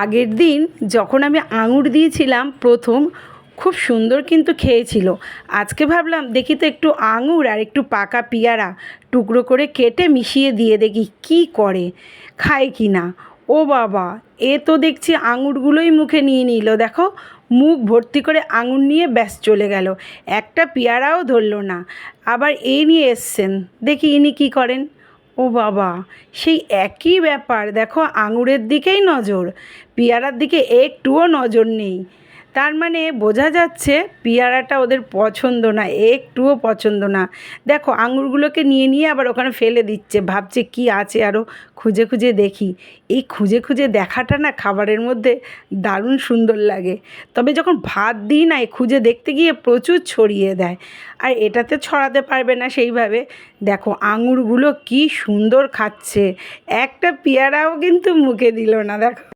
আগের দিন যখন আমি আঙুর দিয়েছিলাম প্রথম, খুব সুন্দর কিন্তু খেয়েছিল। আজকে ভাবলাম, দেখি তো একটু আঙুর আর একটু পাকা পেয়ারা টুকরো করে কেটে মিশিয়ে দিয়ে দেখি কী করে, খায় কি না। ও বাবা, এ তো দেখছি আঙুরগুলোই মুখে নিয়ে নিল। দেখো, মুখ ভর্তি করে আঙুর নিয়ে ব্যাস চলে গেল। একটা পেয়ারাও ধরলো না। আবার এই নিয়ে এসছেন। দেখি ইনি কী করেন। ও বাবা সেই একই ব্যাপার। দেখো আঙুরের দিকেই নজর পেয়ারার দিকে একটুও নজর নেই। তার মানে বোঝা যাচ্ছে পেয়ারাটা ওদের পছন্দ না, একটুও পছন্দ না। দেখো, আঙুরগুলোকে নিয়ে নিয়ে আবার ওখানে ফেলে দিচ্ছে, ভাবছে কি আছে আরও খুঁজে খুঁজে দেখি। এই খুঁজে খুঁজে দেখাটা না খাবারের মধ্যে দারুণ সুন্দর লাগে। তবে যখন ভাত দিই না খুঁজে দেখতে গিয়ে প্রচুর ছড়িয়ে দেয়। আর এটাতে ছড়াতে পারবে না সেইভাবে। দেখো, আঙুরগুলো কি সুন্দর খাচ্ছে। একটা পেয়ারাও কিন্তু মুখে দিল না, দেখো।